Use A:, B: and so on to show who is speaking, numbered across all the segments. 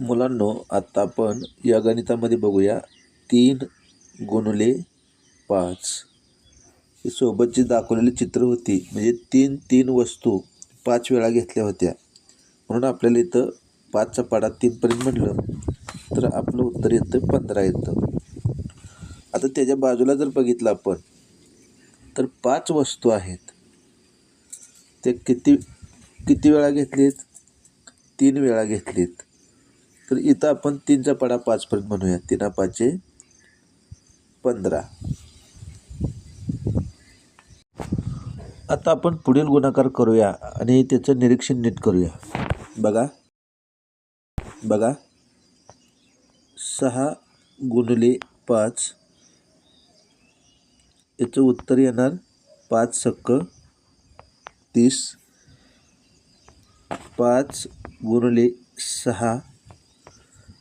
A: मुलांनो आत्ता आपण या गणितामध्ये बघूया. तीन गुणले पाच. ही सोबतची दाखवलेली चित्र होती म्हणजे तीन तीन वस्तू पाच वेळा घेतल्या होत्या. म्हणून आपल्याला इथं पाचचा पाडा तीनपर्यंत म्हटलं तर आपलं उत्तर येतं पंधरा येतं. आता त्याच्या बाजूला जर बघितलं आपण तर पाच वस्तू आहेत. ते किती किती वेळा घेतलीत? तीन वेळा घेतलीत. तर इथं आपण तीनचा पाडा पाचपर्यंत म्हणूया. तीना पाचशे पंधरा. आता आपण पुढील गुणाकार करूया आणि त्याचं निरीक्षण नीट करूया. बघा. बघा. सहा गुणले पाच. याचं उत्तर येणार पाच सक्क तीस. पाच गुणले सहा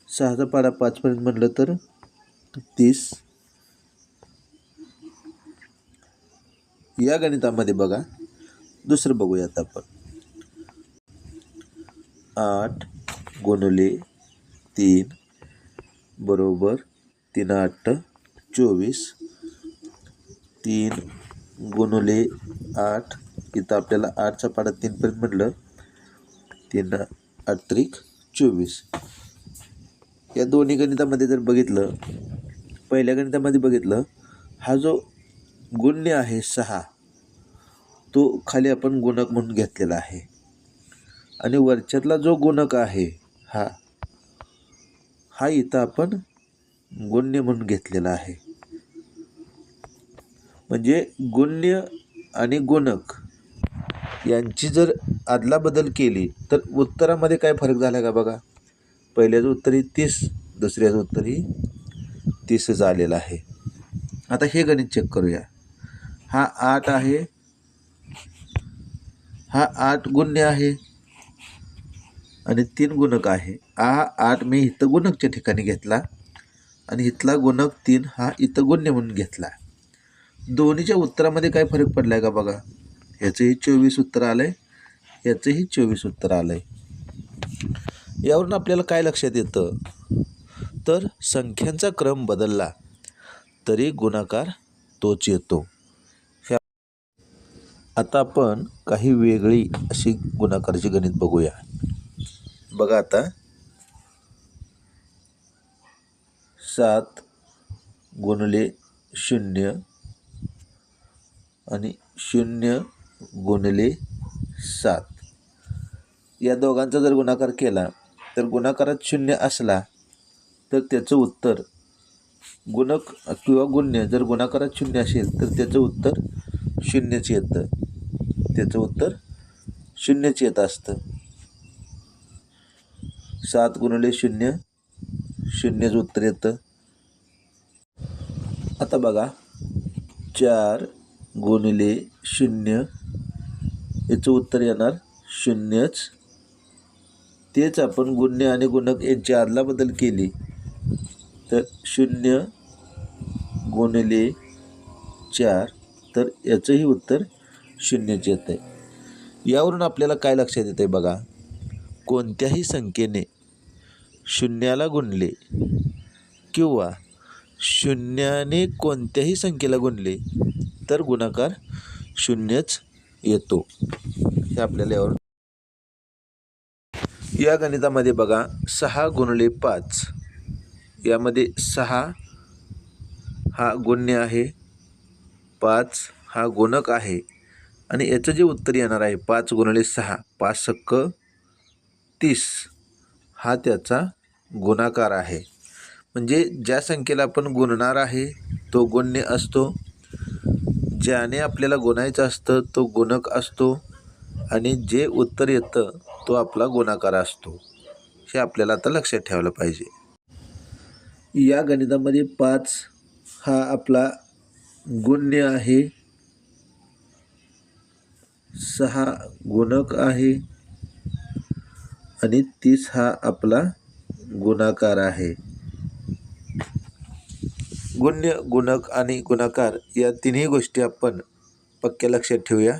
A: सहाचा पाडा पाचपर्यंत म्हटलं तर तीस. या गणितामध्ये बघा दुसरं बघूयात आपण. आठ गुणले तीन बरोबर तीन आठ चोवीस. तीन गुणले आठ इथं आपल्याला आठचा पाडा तीनपर्यंत म्हटलं तीन आठ त्रिक चोवीस. या दोन्ही गणितामध्ये जर बघितलं पहिल्या गणितामध्ये बघितलं हा जो गुण्य आहे सहा तो खाली आपण गुणक म्हणून घेतलेला आहे. आणि वरच्यातला जो गुणक आहे हा हा इथं आपण गुण्य म्हणून घेतलेला आहे. म्हणजे गुण्य आणि गुणक यांची जर अदलाबदल केली तर उत्तरामध्ये काय फरक झाला का बघा? पहिल्याचं उत्तरही तीस दुसऱ्याचं उत्तरही तीसच आलेलं आहे. आता हे गणित चेक करूया. हा आठ आहे. हा आठ गुण्य आहे. आणि तीन गुणक आहे. हा आठ मी इथं गुणकच्या ठिकाणी घेतला. आणि इथला गुणक तीन हा इथं गुण्य म्हणून घेतला. दोन्हीच्या उत्तरामध्ये काय फरक पडला आहे का बघा? ह्याचंही चोवीस उत्तर आलं आहे याचंही चोवीस उत्तर आलं आहे यावरून आपल्याला काय लक्षात येतं? तर संख्यांचा क्रम बदलला तरी गुणाकार तोच येतो. आता आपण काही वेगळी अशी गुणाकाराची गणित बघूया. बघा आता. सात गुणले शून्य आणि शून्य गुणले सात. या दोघांचा जर गुणाकार केला तर गुणाकारात शून्य असला तर त्याचं उत्तर गुणक किंवा गुण्य जर गुणाकारात शून्य असेल तर त्याचं उत्तर शून्यच येतं. त्याचं उत्तर शून्यच येत असतं. सात गुणले शून्य शून्यच उत्तर येतं. आता बघा चार गुणिले शून्य याचं उत्तर येणार शून्यच. तेच आपण गुण्य आणि गुणक यांची अदलाबदल केली. तर शून्य गुणले चार तर याचंही उत्तर शून्यच येतं आहे यावरून आपल्याला काय लक्षात येतं आहे बघा? कोणत्याही संख्येने शून्याला गुणले किंवा शून्याने कोणत्याही संख्येला गुणले तर गुणाकार शून्यच येतो. हे आपल्याला यावर या गणितामध्ये बघा सहा गुणले पाच. यामध्ये सहा हा गुण्य आहे पाच हा गुणक आहे. आणि याचं जे उत्तर येणार आहे पाच गुणले सहा पाच सक्क तीस हा त्याचा गुणाकार आहे. म्हणजे ज्या संख्येला आपण गुणणार आहे तो गुण्य असतो. ज्याने आपल्याला गुणायचं असतं तो गुणक असतो. आणि जे उत्तर येतं तो आपला गुणाकार असतो. हे आपल्याला आता लक्षात ठेवलं पाहिजे. या गणितामध्ये पाच हा आपला गुण्य आहे. सहा गुणक आहे. आणि तीस हा आपला गुणाकार आहे. गुण्य गुणक आणि गुणाकार या तिन्ही गोष्टी आपण पक्क्या लक्षात ठेवूया.